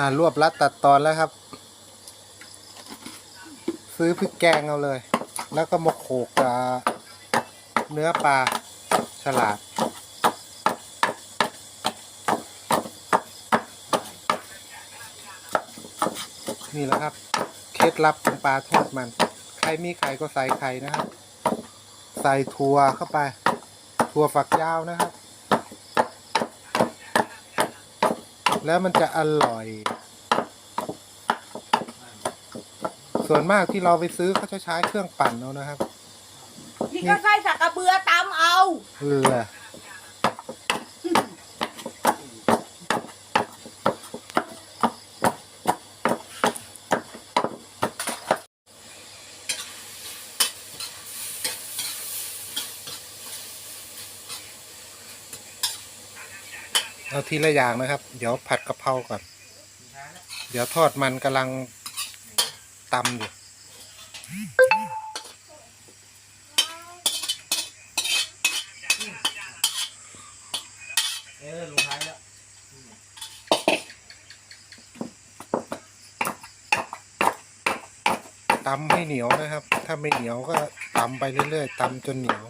อ่ารวบรัดตัดตอนแล้วครับ ซื้อพริกแกงเอาเลย แล้วก็มาโขกกับเนื้อปลาฉลาด นี่แหละครับ เคล็ดลับของปลาทอดมัน ใครมีไข่ก็ใส่ไข่นะครับ ใส่ถั่วเข้าไป ถั่วฝักยาวนะครับ แล้วมันจะอร่อย ส่วนมากที่เราไปซื้อเขาจะใช้เครื่องปั่นเอานะครับ นี่ก็ใส่สักกระเบือตำเอาเออ เอาทีละอย่างนะครับ เดี๋ยวผัดกะเพราก่อน เดี๋ยวทอดมันกำลังตำอยู่เออลุงท้ายแล้วตำให้เหนียวนะครับ ถ้าไม่เหนียวก็ตำไปเรื่อยๆตำจนเหนียว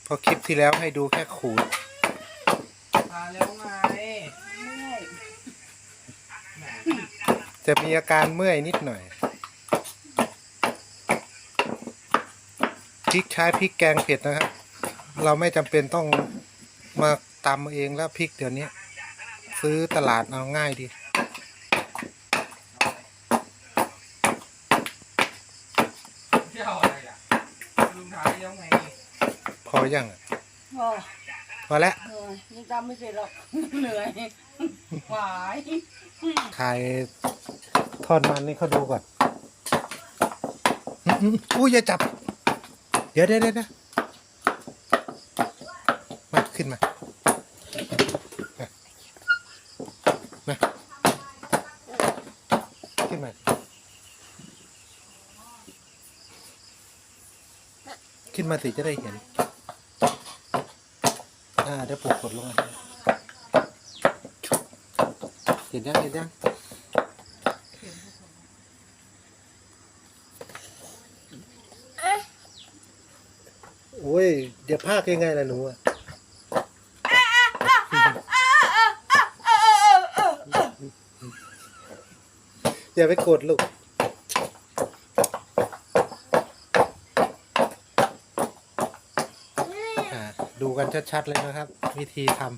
เพ ราะคลิปที่แล้วให้ดูแค่ขูดทาแล้วไงจะมีอาการเมื่อยนิดหน่อยพริกใช้พริกแกงเผ็ดนะครับ เราไม่จำเป็นต้องมาตำเองแล้วพริกเดี๋ยวนี้ ซื้อตลาดเอาง่ายดีเที่ยวอะไรล่ะลุงทายแล้วไง พอยังอะโอ้พอแล้วเหนื่อยยังจำไม่เสร็จหรอก เหนื่อยหวายถ่ายทอดมันนี่เขาดูก่อนอื้ออื้ออุ้ยอย่าจับ เดี๋ยวเดี๋ยวเดี๋ยวนะมาขึ้นมา มาขึ้นมา ขึ้นมาสิจะได้เห็น อ่าเดี๋ยวปลูกกดลงมาเห็นยังเห็นยังโอ้ย เดี๋ยวพากยังไงล่ะหนูอะอย่าไปกดลูก อ่า ดูกันชัดๆเลยนะครับ วิธีทำ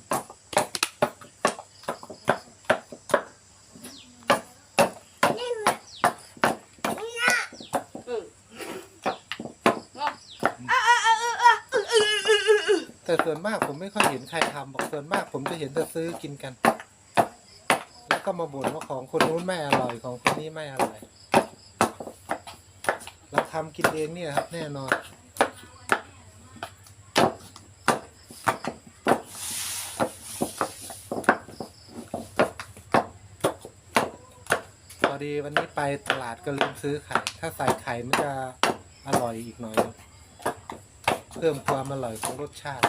แต่ส่วนมากผมไม่ค่อยเห็นใครทำบอกส่วนมากผมจะเห็นแต่ซื้อกินกัน แล้วก็มาบ่นว่าของคนนู้นไม่อร่อยของคนนี้ไม่อร่อย เราทำกินเองเนี่ยครับแน่นอน ดีวันนี้ไปตลาดก็ลืมซื้อไข่ ถ้าใส่ไข่มันจะอร่อยอีกหน่อยนึงเพิ่มความอร่อยของรสชาติ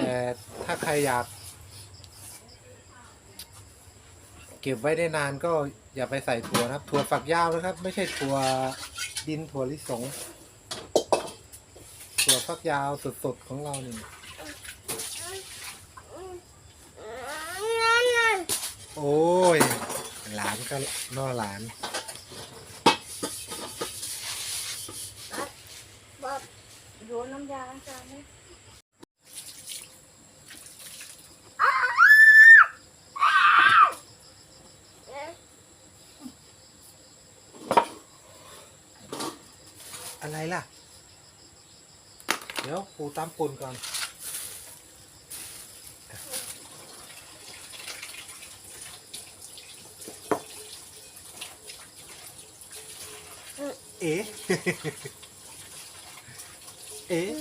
แต่ถ้าใครอยาก เก็บไว้ได้นานก็อย่าไปใส่ถั่วนะครับ ถั่วฝักยาวนะครับ ไม่ใช่ถั่วดินถั่วลิสง ถั่วฝักยาวสดๆของเรานี่โอ้ย หลานก็นอหลานโยนน้ำยาล้างจานไหมอะไรล่ะ เดี๋ยวปูตามปุ่นก่อน เอ๊ะเอ๊ะ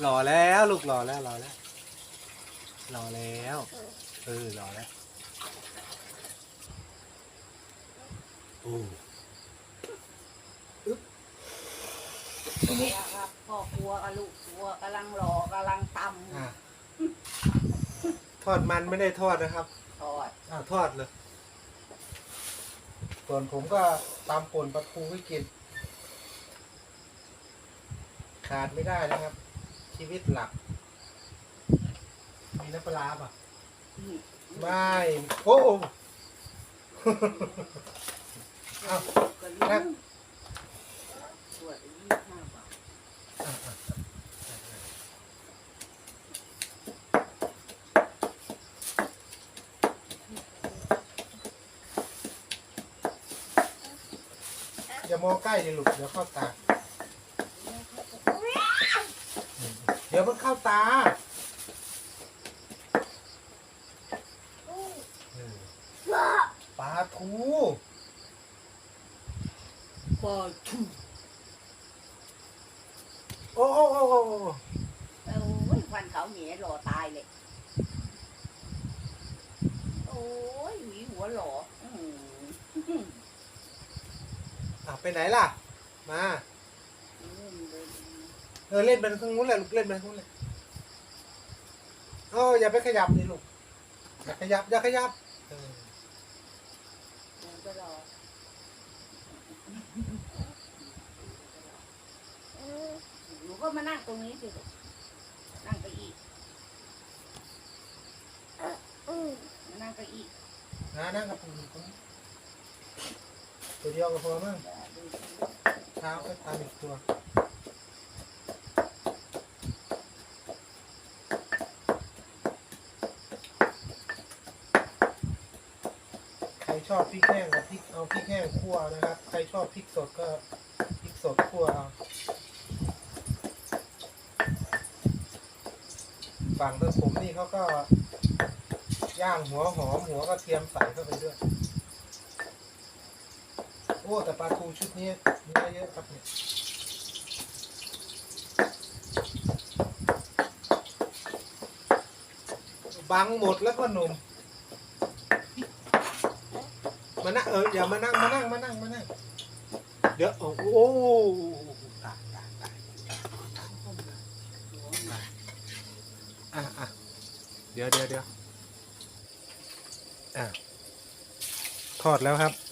หล่อแล้วลูกหล่อแล้วหล่อแล้วหล่อแล้วเออหล่อแล้วโอ้อึ๊บนี้ครับพ่อครัวกับลูกครัวกำลังหล่อกำลังตอะทอดมันไม่ได้ทอดนะครับำทอดอ่าทอดเลย ส่วนผมก็ตามป่นปลาทูวิกฤตขาดไม่ได้นะครับ ชีวิตหลัก มีน้ำปลาป่ะไม่โอ้ เอ้า ครั ลื บ มขวดยี่สิบห้าบาท อะอะ อย่ามองใกล้ดิลูกเดี๋ยวเข้าตา เดี๋ยวมันเข้าตาปลาทูปอทูโอ้โอ้โอ้โอ้โอ้โอ้ยฟันเขาเหนียหล่อตายเลย โอ้ยหวีหัวหล่ออื้อหื ออะไปไหนล่ะ มาเออเล่นไปทางนู้นแหละลูกเล่นไปทางนู้นเลยโอ้อย่าไปขยับดิลูกอย่าขยับอย่าขยับเออมันก็รอหนูก็มานั่งตรงนี้สิลูกนั่งเก้าอี้มานั่งเก้าอี้นะนั่งกับปู่ตรงนี้ ตัวเดียวก็พอมั้งดูสิเท้าก็ตามอีกตัวใครชอบพริกแห้งกับพริกเอาพริกแห้งคั่วนะครับ ใครชอบพริกสดก็พริกสดคั่วเอาฝั่งทางผมนี่เขาก็ย่างหัวหอมหัวกระเทียมใส่เข้าไปด้วย อ้แต่ปลาทูชุดนี้เนื้อเยอะครับเนี่ยบังหมดแล้วก็หนุ่มมานั่งเอออย่ามานั่งมานั่งมานั่งมานั่งเดี๋ยวโอ้โหตายตายตายอะอะเดี๋ยวเดี๋ยวเดี๋ยวอะทอดแล้วครับ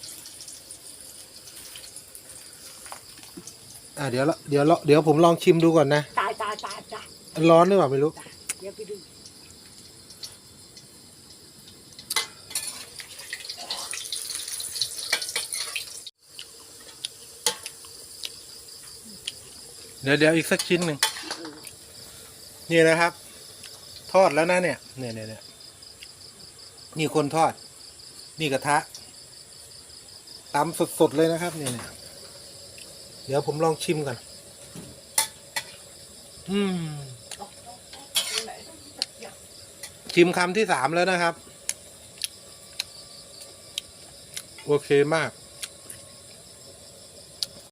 อะเดี๋ยวละเดี๋ยวละเดี๋ยวผมลองชิมดูก่อนนะ ตายตายตายตายร้อนหรือเปล่าไม่รู้ เดี๋ยวไปดูเดี๋ยวเดี๋ยวอีกสักชิ้นหนึ่งนี่นะครับ ทอดแล้วนะเนี่ยเนี่ยเนี่ยเนี่ยนี่คนทอด นี่กระทะตำสดๆเลยนะครับเนี่ยเนี่ย เดี๋ยวผมลองชิมก่อนอืม ชิมคำที่สามแล้วนะครับ โอเคมาก